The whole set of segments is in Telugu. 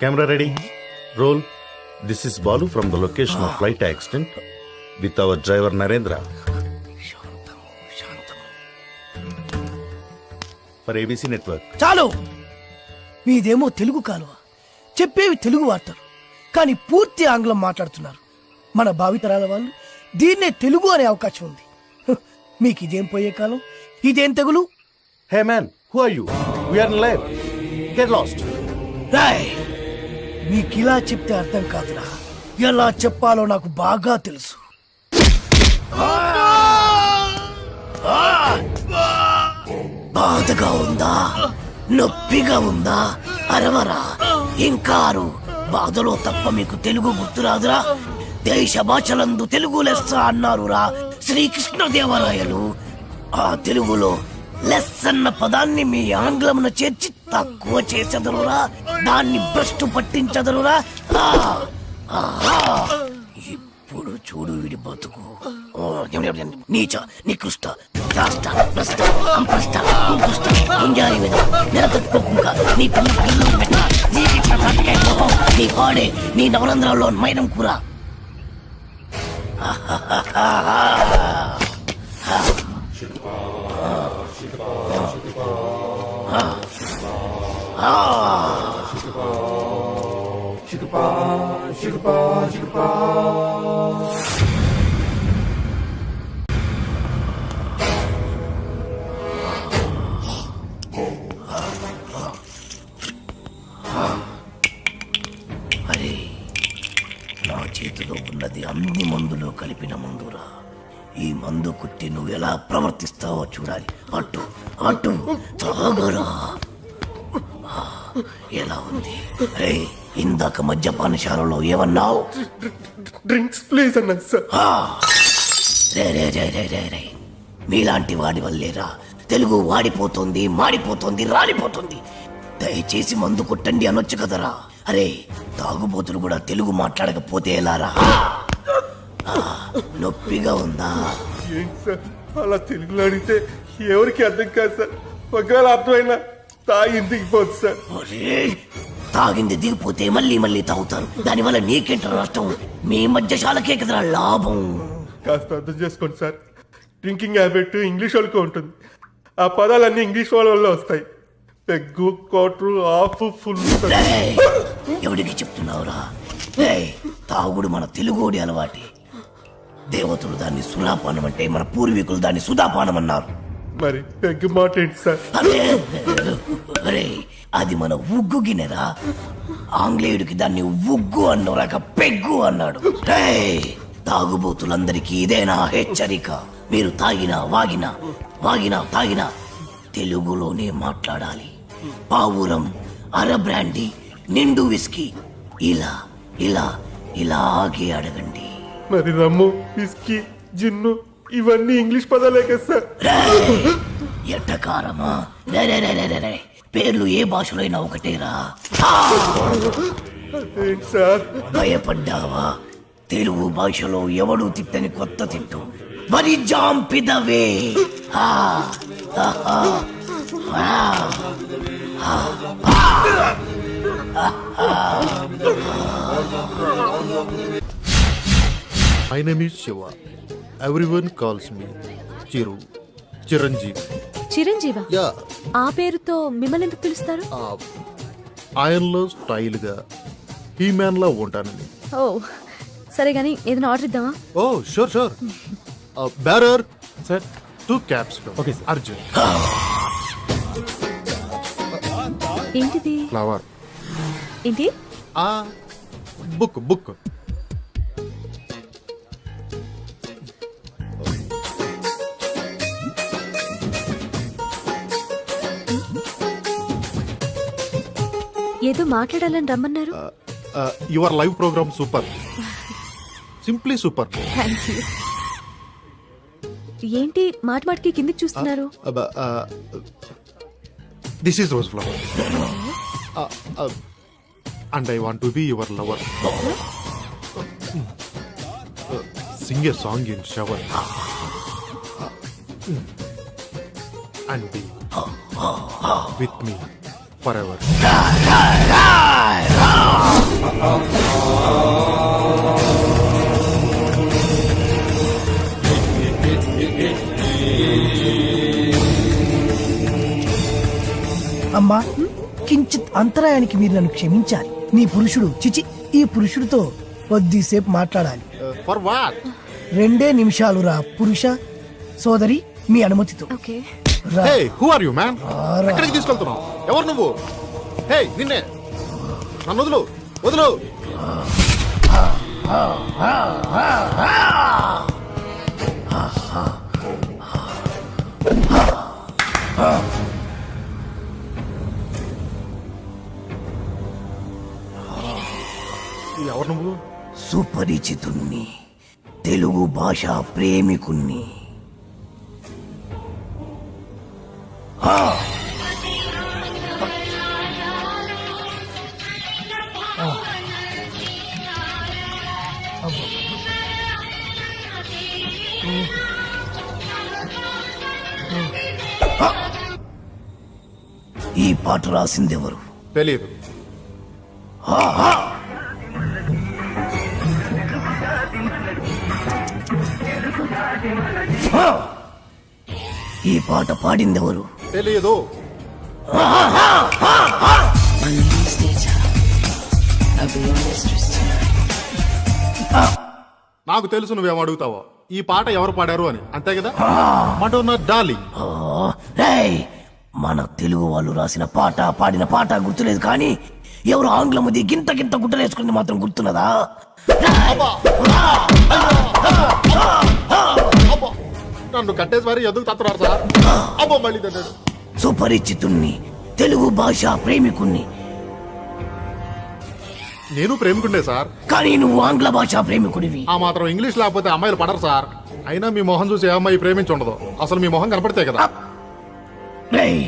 Camera ready roll this is Balu from the location of flight accident with our driver Narendra for ABC network చాలు! మీదేమో తెలుగు కాలువ. చెప్పేవి తెలుగు వార్తలు. కానీ పూర్తి ఆంగ్లం మాట్లాడుతున్నారు. మన భావితరాల వాళ్ళు దీన్నే తెలుగు అనే అవకాశం ఉంది. హ్, మీకు ఇదేం పోయే కాలం? ఇదేం తెగులు? Hey man who are you we're live get lost Roy మీకు ఇలా చెప్తే అర్థం కాదురా. ఎలా చెప్పాలో నాకు బాగా తెలుసు. బాధగా ఉందా? నొప్పిగా ఉందా? అరవరా? ఇంకారు బాధలో తప్ప మీకు తెలుగు గుర్తురాదురా? దేశ భాషలందు తెలుగు లెస్స అన్నారురా శ్రీకృష్ణదేవరాయలు. ఆ తెలుగులో లెస్ అన్న పదాన్ని మీ ఆంగ్లమున చేర్చి తక్కువ చేసెదరురా దాన్ని భ్రష్టు పట్టించదరురా ఇప్పుడు చూడు వీడి బతుకు. ఓ, ఎం- ఎం- నీచ నికృష్ట రాష్ట్ర భ్రష్ట అంప్రష్ట కుంకుష్ట గుంజారి మీద నిలతట్టుకోకుండా నీ పిల్ల పిల్లలు పెట్ట జీవిత కాటికాయ కోపం నీ పాడే నీ నవరంధ్రాల్లో మైనం కూర. అరే నా చేతిలో ఉన్నది అన్ని మందులు కలిపిన మందురా. ఈ మందు కుట్టి నువ్వు ఎలా ప్రవర్తిస్తావో చూడాలి. అటు అటు తాగరా ఎలా ఉంది? రే ఇందాక మద్యపానశాలలో ఏమన్నావు? డ్రింక్స్ ప్లీజ్ అన్నాను సార్. రే రే రే రే రే రే. మీలాంటి వాడి వల్లేరా? తెలుగు వాడిపోతుంది మాడిపోతుంది రాలిపోతుంది. దయచేసి మందు కొట్టండి అనొచ్చు కదరా. అరే తాగుబోతులు కూడా తెలుగు మాట్లాడకపోతే ఎలారా? నొప్పిగా ఉందా? అలా తెలుగులో అడిగితే ఎవరికి అర్థం కాదు సార్. ఒకవేళ అర్థమైనా తాగి ఇంటికి పోదు సార్ తాగింది దిగిపోతే మళ్ళీ మళ్ళీ తాగుతారు. దానివల్ల నీకేంట నష్టం? మీ మధ్యశాలకే కదరా లాభం. కాస్త అర్థం చేసుకోండి సార్. డ్రింకింగ్ హ్యాబిట్ ఇంగ్లీష్ వాళ్ళకి ఉంటుంది. ఆ పదాలన్నీ ఇంగ్లీష్ వాళ్ళ వల్ల వస్తాయి. Peg quarter half full. రేయ్, ఎవడికి చెప్తున్నావురా? రేయ్, తాగుడు మన తెలుగోడి అలవాటి. దేవతలు దాన్ని సులాపానం అంటే మన పూర్వీకులు దాన్ని సుధాపానం అన్నారు మరి పెగ్గు మాట ఏంటి సార్? అరే అది మన ఉగ్గు గిన్నెరా? ఆంగ్లేయుడికి దాన్ని ఉగ్గు అన్నోరాక పెగ్గు అన్నాడు. తాగుబోతులందరికీ ఇదేనా హెచ్చరిక? మీరు తాగినా వాగినా వాగినా తాగినా తెలుగులోనే మాట్లాడాలి. పావురం అర బ్రాండీ నిండు విస్కీ. ఇలా ఇలా ఇలాగే అడగండి. మరి రమ్ము విస్కీ జిన్ను ఇవన్నీ ఇంగ్లీష్ పదాలే కదా సార్. ఎట్టకారమా. పేర్లు ఏ భాషలో అయినా ఒకటేరా సార్? భయపడ్డావా? తెలుగు భాషలో ఎవడు తిట్టని కొత్త తిట్టు? వరి జాంపిదవే ఆ, ఆహా, ఆ. My name is Shiva. Everyone calls me Chiru. Chiranjeevi Chiranjeeva? Yeah ఆ పేరుతో మిమ్మల్ని ఎందుకు పిలుస్తారు? ఆయనలో స్టైల్గా హీ మ్యాన్లా ఉంటానని ఓ సరే గాని ఏదైనా ఆర్డర్ ఇద్దామా? ఓ sure sure. Bearer sir two caps okay Arjun. ఏంటిది? ఫ్లవర్ ఏంటి? బుక్ బుక్ ఏదో మాట్లాడాలని రమ్మన్నారు. Your live programme super. Simply super. Thank you ఏంటి మాట మాటకి కిందికి చూస్తున్నారు? This is rose flower and I want to be your lover sing a song in shower and be with me forever అమ్మా కించిత్ అంతరాయానికి మీరు నన్ను క్షమించాలి. నీ పురుషుడు చిచి ఈ పురుషుడితో కొద్దిసేపు మాట్లాడాలి. రెండే నిమిషాలు రా పురుష సోదరి మీ అనుమతితో. Okay hey who are you man ఎక్కడికి తీసుకెళ్తున్నావు? ఎవరు నువ్వు? హే నిన్నే. నన్ను వదులు. వదులు. ఎవరు నువ్వు? సుపరిచితుణ్ణి తెలుగు భాష ప్రేమికుణ్ణి. ఈ పాట రాసిందెవరు తెలియదు! ఈ పాట పాడిందెవరు తెలియదు నాకు తెలుసు నువ్వేం అడుగుతావో. ఈ పాట ఎవరు పాడారు అని అంతే కదా? మటోనా డాలి మన తెలుగు వాళ్ళు రాసిన పాట పాడిన పాట గుర్తులేదు కానీ ఎవరు ఆంగ్లముది గింత గింత గుట్టలేసుకుంది మాత్రం గుర్తున్నదా? అబ్బో. నన్ను కట్టేసి మరి ఎందుకు తత్తున్నారు సార్? అబ్బో మళ్ళీ తన్నాడు. సుపరిచితుణ్ణి తెలుగు భాష ప్రేమికుణ్ణి. నేను ప్రేమికుండే సార్. కానీ నువ్వు ఆంగ్ల భాష ప్రేమికుడివి. ఆ మాత్రం ఇంగ్లీష్ లేకపోతే అమ్మాయిలు పడరు సార్. అయినా మీ మొహం చూసి ఏ అమ్మాయి ప్రేమించుండదు. అసలు మీ మొహం కనపడితే కదా. రేయ్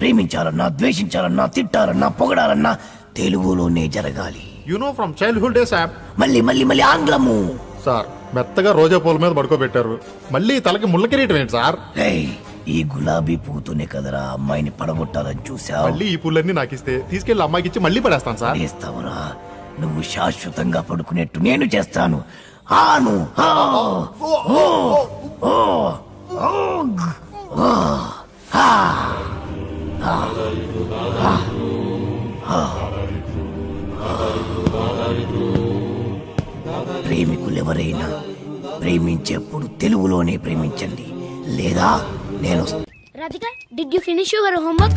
ప్రేమించాలన్నా ద్వేషించాలన్నా తిట్టాలన్నా పొగడాలన్నా తెలుగులోనే జరగాలి. You know from childhood days app మళ్ళీ మళ్ళీ మళ్ళీ ఆంగ్లము. సార్ మెత్తగా రోజా పూల మీద పడుకోబెట్టారు. మళ్ళీ తలకి ముళ్ళ కిరీటం ఏంటి సార్? రేయ్ ఈ గులాబీ పూతోనే కదరా అమ్మాయిని పడగొట్టాలని చూసావు మళ్ళీ ఈ పూలన్నీ నాకు ఇస్తే తీసుకెళ్ళి అమ్మాయికి ఇచ్చి మళ్ళీ పడేస్తాను సార్. చేస్తావురా నువ్వు శాశ్వతంగా పడుకునేట్టు నేను చేస్తాను. ఆను ఆ, ఓ, ఓ, ఓగ్, ఓ, ఆ, ఆ, ఆ, ఆ. ప్రేమికులెవరైనా ప్రేమించేప్పుడు తెలుగులోనే ప్రేమించండి లేదా నేను you finish your homework?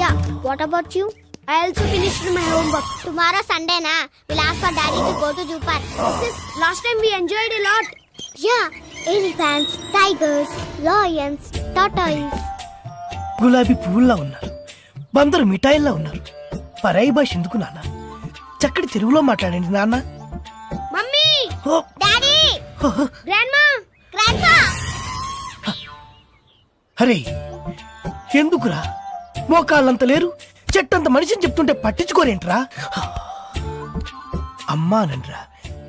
Yeah. What about you? I also finished my homework. Tomorrow Sunday na. We'll ask for daddy to go to zoo park. Sis, last time we enjoyed a lot. Yeah. Elephants, tigers, lions, tortoise. గులాబీ పువ్వుల్లా ఉన్నారు బందరు మిఠాయిల్లా ఉన్నారు పరాయి భాష ఎందుకు నాన్న చక్కటి తెలుగులో మాట్లాడండి నాన్న అరే ఎందుకురా? మోకాళ్ళంత లేరు? చెట్టంత మనిషిని చెప్తుంటే పట్టించుకోరేంట్రా? అమ్మానండ్రా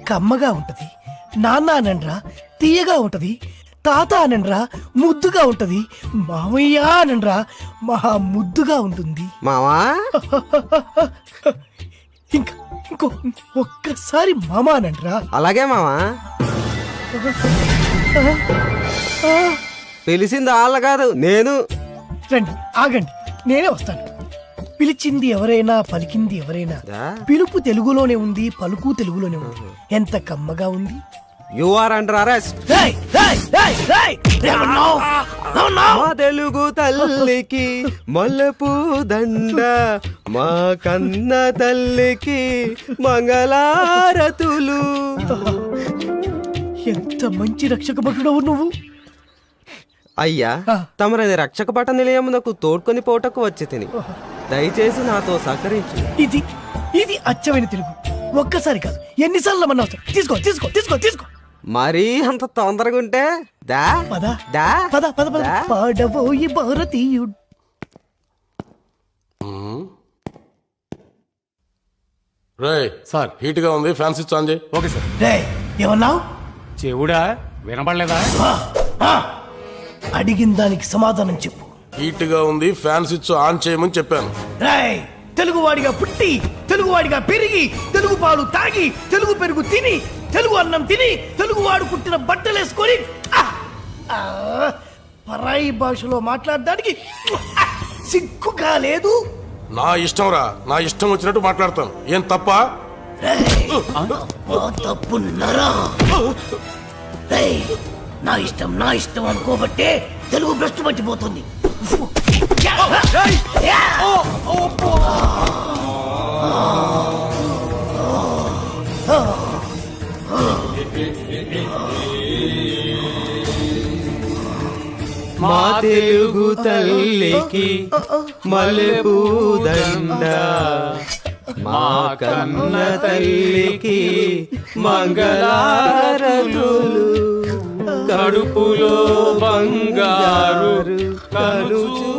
కమ్మగా ఉంటది. నాన్న అనండ్రా తీయగా ఉంటది. తాత అనండ్రా ముద్దుగా ఉంటది. మామయ్య అనండ్రా మహా ముద్దుగా ఉంటుంది. మావా ఇంకా ఇంకో ఒక్కసారి మామ అనండ్రా. అలాగే మావా పిలిచింది వాళ్ళ కాదు నేను. రండి ఆగండి నేనే వస్తాను. పిలిచింది ఎవరైనా పలికింది ఎవరైనా. పిలుపు తెలుగులోనే ఉంది పలుకు తెలుగులోనే ఉంది. ఎంత కమ్మగా ఉంది. You are under arrest Telugu తల్లికి మల్లెపూ దండ మా కన్న తల్లికి మంగళారతులు. ఎంత మంచి రక్షక భటుడవు నువ్వు? అయ్యా. తమరది రక్షక పట నిలయమునకు తోడ్కొని పోటకు వచ్చి తిని. దయచేసి నాతో సహకరించు. ఇది ఇది అచ్చమైన తెలుగు. ఒక్కసారి కాదు ఎన్నిసార్లు మన అవసరం. తీసుకో తీసుకో తీసుకో తీసుకో. మరీ అంత తొందరగా ఉంటే? దా పద. దా పద పద పద. పాడబోయి భారతీయుడు. రే సార్ హీట్గా ఉంది ఫ్యాన్ స్విచ్ ఆన్ చేయి ఓకే సార్ రే ఏమన్నావు? చెవుడా? వినపడలేదా అడిగిన దానికి సమాధానం చెప్పు. హీట్గా ఉంది ఫ్యాన్ స్విచ్ ఆన్ చేయమని చెప్పాను. రాయ్ తెలుగువాడిగా పుట్టి తెలుగువాడిగా పెరిగి తెలుగు పాలు తాగి తెలుగు పెరుగు తిని తెలుగు అన్నం తిని తెలుగువాడు పుట్టిన బట్టలేసుకొని! పరాయి భాషలో మాట్లాడడానికి! సిగ్గుగా లేదు? నా ఇష్టం రా నా ఇష్టం వచ్చినట్టు మాట్లాడతాను. ఏం తప్ప? ఆ తప్పు నరా. నా ఇష్టం నా ఇష్టం అనుకోబట్టే తెలుగు భ్రష్టు పట్టిపోతుంది మా తెలుగు తల్లికి మల్లెపూదండ మా కన్న తల్లికి మంగళారతులు కడుపులో బంగారు కలుచు